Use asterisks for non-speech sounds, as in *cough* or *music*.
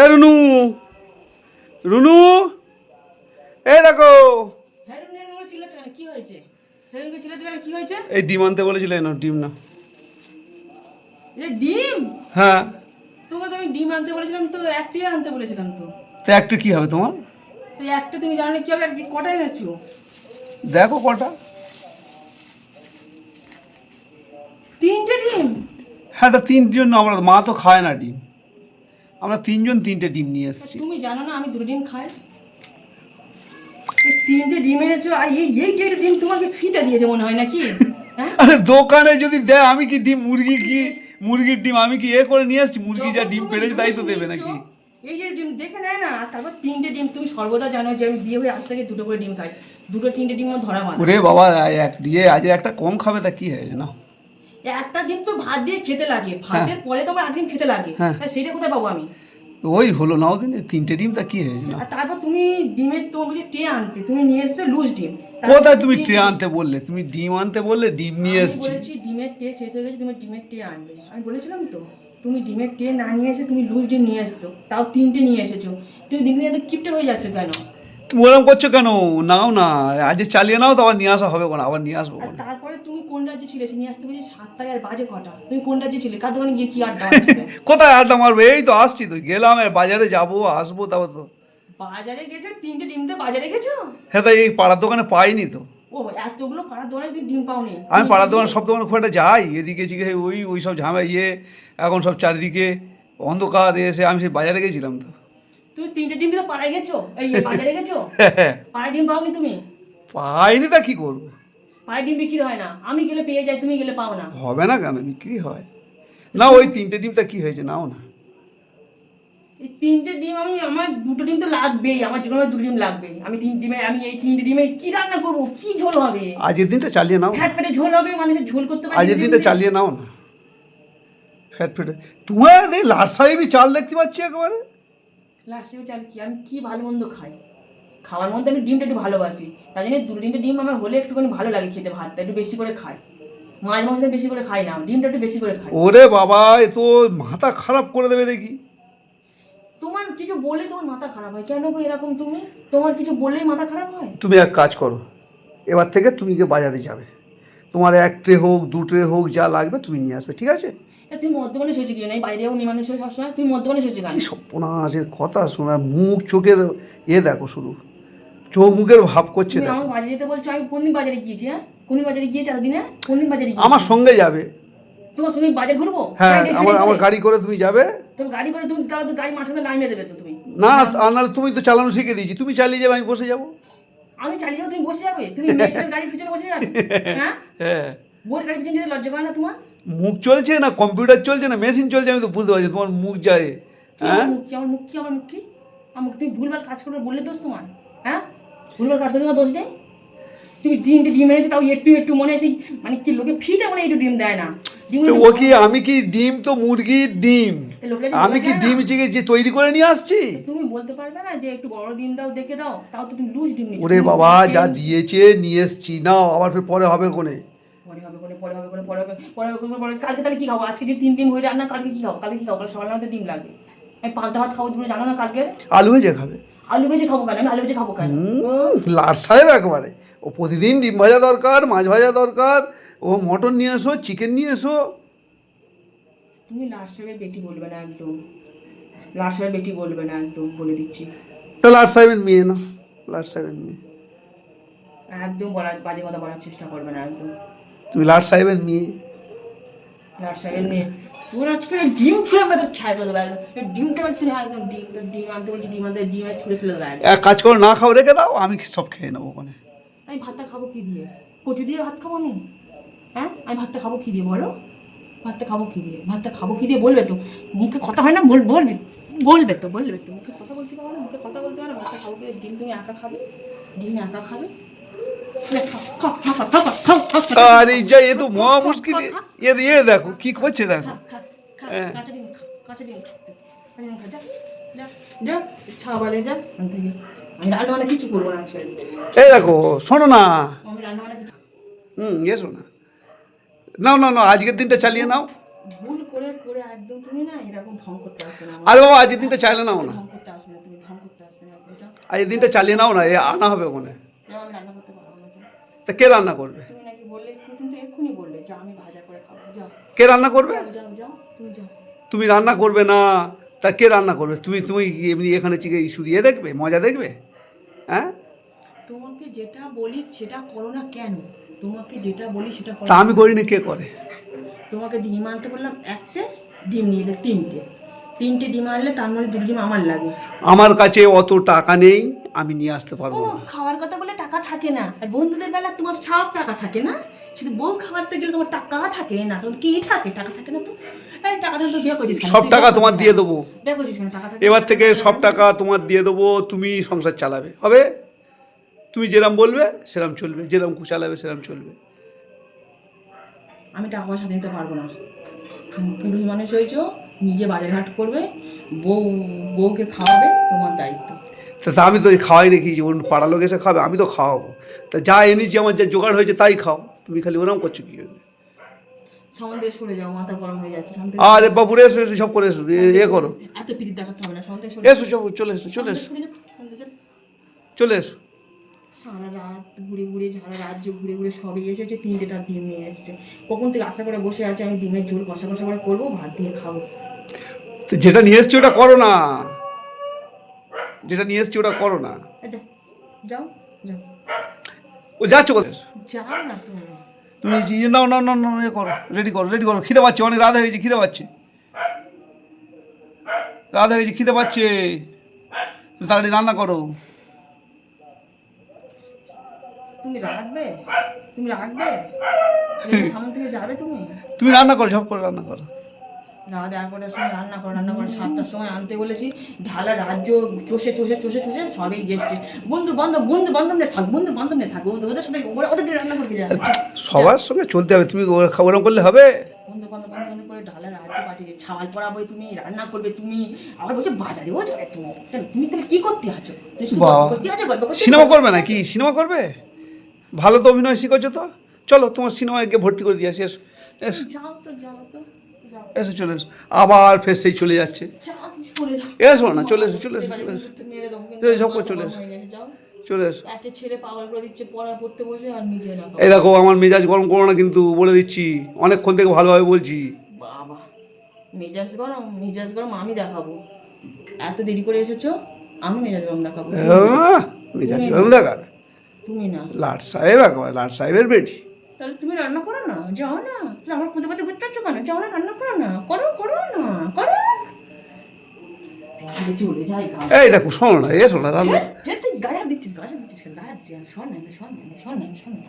এ রুনু রুনু এ দেখো। এই ডিম আনতে বলেছিলে না ডিম না। এটা ডিম? হ্যাঁ। তোমাকে তো আমি ডিম আনতে বলেছিলাম তো একটাই আনতে বলেছিলাম তো। তো একটা কি হবে তোমার? তো একটা তুমি জানো না কি হবে? একদিন কটাই এনেছো? দেখো কটা। তিনটে ডিম? হ্যাঁ তা তিনজন আমরা মা তো খায় না ডিম। আমরা তিনজন তিনটে ডিম নিয়ে এসেছি। তুমি জানো না আমি দুটো ডিম খাই? তিনটে ডিম এনেছো আর এই এই ডেটে ডিম তোমাকে ফিতে দিয়েছে মনে হয় নাকি? *laughs* হ্যাঁ? আরে দোকানে যদি দেয় আমি কি ডিম মুরগি কি মুরগির ডিম আমি কি এ করে নিয়ে আসছি মুরগি যা ডিম পেড়েছে তাই তো দেবে নাকি? এই যে ডিম দেখে নেয় না আর তারপর তিনটে ডিম তুমি সর্বদা জানো যে আমি বিয়ে হয়ে আজ থেকে দুটো করে ডিম খাই। দুটো তিনটে ডিম ধরা মানা ওরে বাবা এক দিয়ে আজ একটা কম খাবে তা কি হয়েছে না? একটা ডিম তো ভাত দিয়ে খেতে লাগে। ভাতের পরে তোমার আট ডিম খেতে লাগে। হ্যাঁ। সেটা কোথায় পাবো আমি? ওই হলো না ওদিনে তিনটে ডিম তা কি হয়েছে তারপর তুমি ডিমের তোমার বলছি ট্রে আনতে তুমি নিয়ে এসছো লুজ ডিম। কোথায় তুমি ট্রে আনতে বললে? তুমি ডিম আনতে বললে ডিম নিয়ে এসছি। বলেছি ডিমের ট্রে শেষ হয়ে গেছে তুমি ডিমের ট্রে আনবে। আমি বলেছিলাম তো তুমি ডিমের ট্রে না নিয়ে এসে তুমি লুজ ডিম নিয়ে এসছো তাও তিনটে নিয়ে এসেছ। তুমি ডিম নিয়ে কিপটে হয়ে যাচ্ছে কেন? তুমি ওরকম করছ কেন? নাও না আজ চালিয়ে নাও তো আবার নিয়ে আসা হবে কোন আবার নিয়ে আসব আর তারপরে তুমি কোন রাজ্যে ছিলে? সে নিয়ে আসতে বলছি সাতটায় আর বাজে কটা। তুমি কোন রাজ্যে ছিলে? কার দোকানে গিয়ে কি আড্ডা মারছিলে? *laughs* কোথায় আড্ডা মারবো? এই তো আসছি তো গেলাম আর বাজারে যাব আসব তারপর তো। বাজারে গেছো? তিনটে ডিম দিয়ে বাজারে গেছো? হ্যাঁ তাই এই পাড়ার দোকানে পাইনি তো। ও এতগুলো পাড়ার দোকানে তুমি ডিম পাওনি। আমি পাড়ার দোকানে সব দোকানে খুব একটা যাই। এদিকে এদিকে ওই ওই সব ঝামে ইয়ে এখন সব চারিদিকে অন্ধকার এসে আমি সেই বাজারে গেছিলাম তো। তুমি তিনটে ডিম দিয়ে পাড়ায় গেছো? এই বাজারে গেছো? *laughs* পাড়ায় ডিম পাওনি তুমি? পাইনি তা কি করব? পাড়ায় ডিম বিক্রি হয় না। আমি গেলে পেয়ে যাই তুমি গেলে পাও না। হবে না কেন? বিক্রি হয়। না ওই তিনটে ডিমটা কি হয়েছে নাও না। এই তিনটে ডিম আমি আমার দুটো ডিম তো লাগবেই। আমার জন্য দুটো ডিম লাগবে। আমি তিন ডিমে আমি এই তিনটে ডিমে কি রান্না করব? কি ঝোল হবে? আজকের দিনটা চালিয়ে নাও। ফ্যাট পেটে ঝোল হবে মানুষের ঝোল করতে পারে আজকের দিনটা চালিয়ে নাও না। ফ্যাট ফেটে তোমার লাট সাহেবই চাল দেখতে পাচ্ছি একেবারে। লাস্টে চাল কি আমি কি ভালো মন্দ খাই? খাওয়ার মধ্যে আমি ডিমটা একটু ভালোবাসি। তাই জন্য দু তিনটে ডিম আমার হলে একটুখানি ভালো লাগে খেতে ভাতটা একটু বেশি করে খাই। মাছ মাংসটা বেশি করে খাই না ডিমটা একটু বেশি করে খাই। ওরে বাবা এ তো মাথা খারাপ করে দেবে দেখি। তোমার কিছু বলে তোমার মাথা খারাপ হয়। কেন গো এরকম তুমি? তোমার কিছু বললেই মাথা খারাপ হয়? তুমি এক কাজ করো এবার থেকে তুমি গিয়ে বাজারে যাবে। তোমার এক ট্রে হোক দু ট্রে হোক যা লাগবে তুমি নিয়ে আসবে ঠিক আছে? এ, তুমি মধ্যমানে শেষে গিয়ে নাই বাইরেও মেয়ে মানুষ হয় সবসময়? তুমি মধ্যমানে শেষে গান কি সপ্পনাশের কথা শোনা মুখ চোখের এ দেখো শুধু। চোখ মুখের ভাব করছে দেখো। বাজারে যেতে বলছো আমি কোনদিন বাজারে গিয়েছি হ্যাঁ? কোনদিন বাজারে গিয়েছি এতদিনে? কোনদিন বাজারে আমার সঙ্গে যাবে। তোমার সঙ্গে বাজার ঘুরবো? হ্যাঁ আমার আমার গাড়ি করে তুমি যাবে। তুমি গাড়ি করে তুমি তাহলে তো গাড়ি মাঝখানে নামিয়ে দেবে তো তুমি। না না নাহলে তুমি তো চালানো শিখে দিয়েছি। তুমি চালিয়ে যাবে আমি বসে যাব। আমি চালিয়ে যাব, তুমি বসে যাবে? তুমি গাড়ির পিছনে বসে যাবে? *laughs* হ্যাঁ? হ্যাঁ। বোর গাড়ির পিছনে লজ্জা করে না তোমার? মুখ চলছে না কম্পিউটার চলছে না মেশিন চলছে আমি তো বুঝতে পারছি তোমার মুখ যায়। হ্যাঁ আমার মুখ কি? আমার মুখ কি? আমার মুখ কি? আমার তুমি ভুলভাল কাজ করবে বললে দোষ তোমার হ্যাঁ? ভুলভাল কাজ তোমার দোষ নেই? তুমি তিনটে ডিম এনেছো তাও একটু একটু মনে আছে মানে কি লোকে ফিতে মনে একটু ডিম দেয় না? ও কি আমি কি ডিম তো মুরগির ডিম? আমি কি ডিম চিকে যে তৈরি করে নিয়ে আসছি? তুমি বলতে পারবে না যে একটু বড় ডিম দাও দেখে দাও তাও তো তুমি লুজ ডিম ওরে বাবা যা দিয়েছে নিয়ে এসছি নাও আবার ফের পরে হবে কোনে। পরে হবে করে পরে হবে করে পরে হবে পরে হবে করে পরে কালকে তাহলে কি খাব? আজকে যে তিন ডিম হয়ে রান্না কালকে কি খাব? কালকে কী খাব? সকালে আমাদের ডিম লাগবে। আমি পান্তা ভাত খাব তুমি জানো না কালকে? আলু ভেজে খাবে। আলু ভেজে খাব কেন? আমি আলু ভেজে খাব কেন? লাট সাহেব একবারে। ও প্রতিদিন ডিম ভাজা দরকার মাছ ভাজা দরকার। ও মটন নিয়ে এসো চিকেন নিয়ে এসো। তুমি লাস্টের বেটি বলবে না একদম। লাস্টের বেটি বলবে না একদম বলে দিচ্ছি। তা লাট সাহেবের মেয়ে না লাট সাহেবের মেয়ে। একদম বলার বাজে কথা বলার চেষ্টা করবে না একদম। তুমি লাট সাহেবের মেয়ে। লাস্টের মেয়ে। তোর আজকে ডিম ছুঁড়ে আমাদের খেয়ে ফেলে দেবে। ডিমটা একদম ডিম তো ডিম আনতে বলছি ডিম আনতে ডিম ছুঁড়ে ফেলে দেবে এক কাজ করো না খাও রেখে দাও আমি সব খেয়ে নেব ওখানে। আমি ভাতটা খাব কি দিয়ে? কচু দিয়ে ভাত খাব আমি? হ্যাঁ? আমি ভাতটা খাব কি দিয়ে বলো? ভাতটা খাব কি দিয়ে? ভাতটা খাব কি দিয়ে বলবে তো? মুখে কথা হয় না বল বলবে। বলবে তো বলবে তো। মুখে কথা বলতে পারো না মুখে কথা বলতে পারো ভাতটা খাব কি ডিম তুমি একা খাবে? ডিম একা খাবে? খাও, খাও, খাও, খাও, আর এই যা, এ তো মহা মুশকিল। এর এ দেখো, কি করছে দেখো। হ্যাঁ। এই দেখো, শোনো না। হুম এসো না নাও না না আজকের দিনটা চালিয়ে নাও। আরে বাবা, আজকের দিনটা চালিয়ে নাও না। ঢং দিনটা চালিয়ে নাও না, এ আনা হবে ওখানে। তা কে রান্না করবে? বললে তুমি কিন্তু এক্ষুনি বললে যা আমি ভাজা করে খাব যাও। কে রান্না করবে? যাও যাও তুমি যাও। তুমি রান্না করবে না। তা কে রান্না করবে? তুমি তুমি এমনি এখানে চিকে শুধু ইয়ে দেখবে? মজা দেখবে? হ্যাঁ? তোমাকে যেটা বলি সেটা করো না কেন? তোমাকে যেটা বলি সেটা করো তা আমি করিনি কে করে? তোমাকে ডিম আনতে বললাম একটা ডিম নিয়ে এলে তিনটে। তিনটে ডিম আনলে তার মধ্যে দুটো ডিম আমার লাগে। আমার কাছে অত টাকা নেই আমি নিয়ে আসতে পারব না। খাওয়ার কথা বলে টাকা থাকে না। আর বন্ধুদের বেলা তোমার সব টাকা থাকে না? শুধু বউ খাওয়াতে গেলে তোমার টাকা থাকে না তখন কি থাকে? টাকা থাকে না তো? সব টাকা তোমার দিয়ে দেবো। এবার থেকে সব টাকা তোমার দিয়ে দেবো তুমি সংসার চালাবে। হবে? তুমি যেরম বলবে সেরম চলবে। যেরম চালাবে সেরম চলবে। আমি টাকা পয়সা দিতে পারব না। তুমি পুরুষ মানুষ হয়েছো নিজে বাজার ঘাট করবে বউ বউকে খাওয়াবে তোমার দায়িত্ব। তা আমি তো খাওয়াই রেখি যে অন্য পাড়া লোক এসে খাবে আমি তো খাওয়াবো। তা যা এনেছি আমার যা জোগাড় হয়েছে তাই খাও তুমি খালি ওরম করছ কি জন্য? আরে বাবুরে এসো এসো সব করে এসো এ- করো। এত এসো সব চলে এসো চলে এসো। চলে এসো। সারা রাত ঘুরে ঘুরে সারা রাজ্য ঘুরে ঘুরে সবই এসেছে তিনটেটা ডিম নিয়ে এসেছে। কখন থেকে আশা করে বসে আছে আমি ডিমের ঝোল কষা কষা করে করব ভাত দিয়ে খাব। তো যেটা নিয়ে এসছি ওটা করো না। যেটা নিয়ে এসছি ওটা করো না। যাও যাও ও যাচ্ছ কোথায়? যাও না তুমি নাও নাও নাও নাও ইয়ে করো রেডি করো রেডি করো। খিদে পাচ্ছে অনেক রাত হয়ে গেছে খিদে পাচ্ছে। রাত হয়ে গেছে খিদে পাচ্ছে। তাড়াতাড়ি রান্না করো। তুমি রাখবে তুমি রাখবে রেখে সামনে থেকে যাবে তুমি? তুমি রান্না করো সব করে রান্না করো। রাত এগারোটার সময় রান্না করে রান্না করে। সাতটার সময় আনতে বলেছি ঢালা রাজ্য চষে চষে চষে চষে সবই গেছে। বন্ধু বান্ধব বন্ধু বান্ধব নিয়ে থাক বন্ধু বান্ধব নিয়ে থাক ওদের ওদের সাথে ওরা ওদেরকে রান্না করে যাবে। সবার সঙ্গে চলতে হবে তুমি ওরা- ওরম করলে হবে? বন্ধু বান্ধব বন্ধু বান্ধব করে ঢালা রাজ্য পাঠিয়ে ছাওয়াল পড়াবো তুমি রান্না করবে তুমি। আবার বলছো বাজারেও যাবে তুমি তুমি তাহলে কি করতে আছো? তুমি করতে আছো গল্প সিনেমা করবে না কি সিনেমা করবে? ভালো তো অভিনয় শিখেছো তো? চলো তোমার সিনেমায় গিয়ে ভর্তি করে দিয়ে আসি এসো। এসো। এসো চলে এসো। আবার ফের সেই চলে যাচ্ছে। এসো না চলে এসো চলে এসো চলে এসো। সব চলে এসো। হয়ে চলে এসো। এই দেখো আমার মেজাজ গরম করো না কিন্তু বলে দিচ্ছি। অনেকক্ষণ থেকে ভালোভাবে বলছি। বাবা মেজাজ গরম মেজাজ গরম আমি দেখাবো। এত দেরি করে এসেছ আমি মেজাজ গরম দেখাবো। আহ, মেজাজ গরম দেখাবে তুমি না। লাট সাহেব একবার লাট সাহেবের বেটি। তাহলে তুমি রান্না করো না যাও না। তাহলে আমার পুঁতে পুঁতে ঘুরতে কেন? যাও না রান্না করো না। করো করো না করো। এই দেখো শোনো না এসো না রান্না। তুই গায়ে দিচ্ছিস গায়ে দিচ্ছিস? গায়ে দিচ্ছিস শোন না শোন না শোন না শোন না।